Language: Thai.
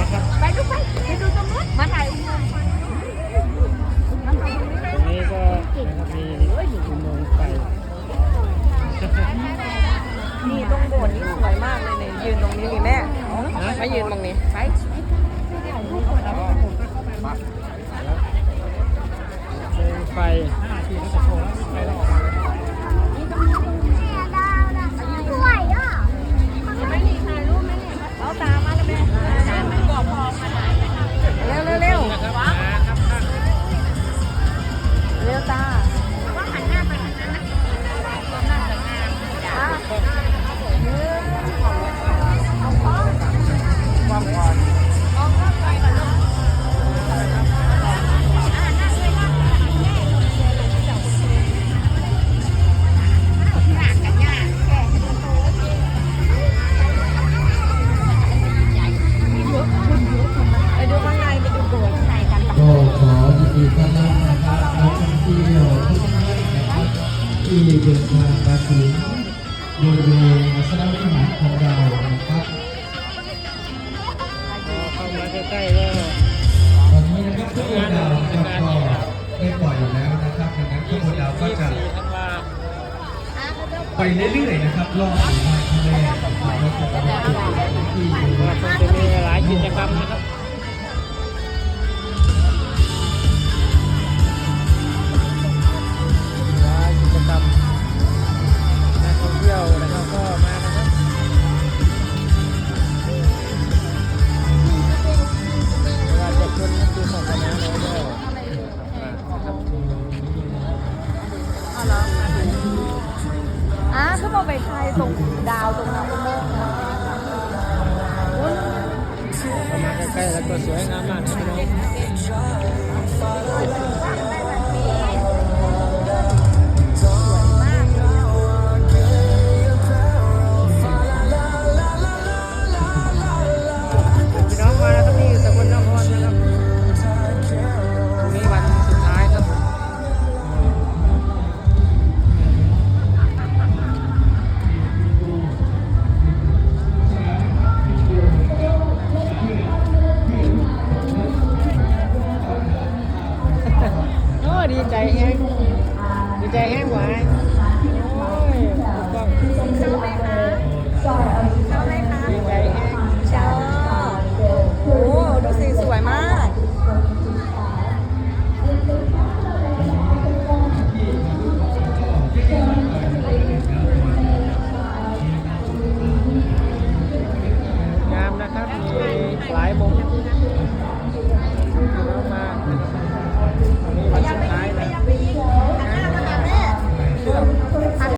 นะครับ ไปดูไปไปดูตรงนู้นมาถ่ายงค์ไตรงนี้ก็นะครับมีอุโมงไฟนี่ตรงโบสนี่สวยมากเลยเนี่ยยืนตรงนี้นี่แม่มายืนตรงนี้ไปไฟ ที่เดินทางมาถึงบริเวณสนามวิหารของเรานะครับเข้ามาใกล้ๆก็ตอนนี้นะครับทุกคนเรานะก็ได้ปล่อยอยู่แล้วนะครับดังนั้นทุกคนเราก็จะไปเรื่อยๆนะครับรอบทะครับแล้วก็ไปถึงที่เวว่าณคงจะมีหลายกิจกรรมนะครับาไปใช้ตรงดาวตรงนั้นอุโมงค์นะโอ้ยเข้ามาใกล้ๆแล้วก็สวยงามมากนะครับพี่น้อง day anyway.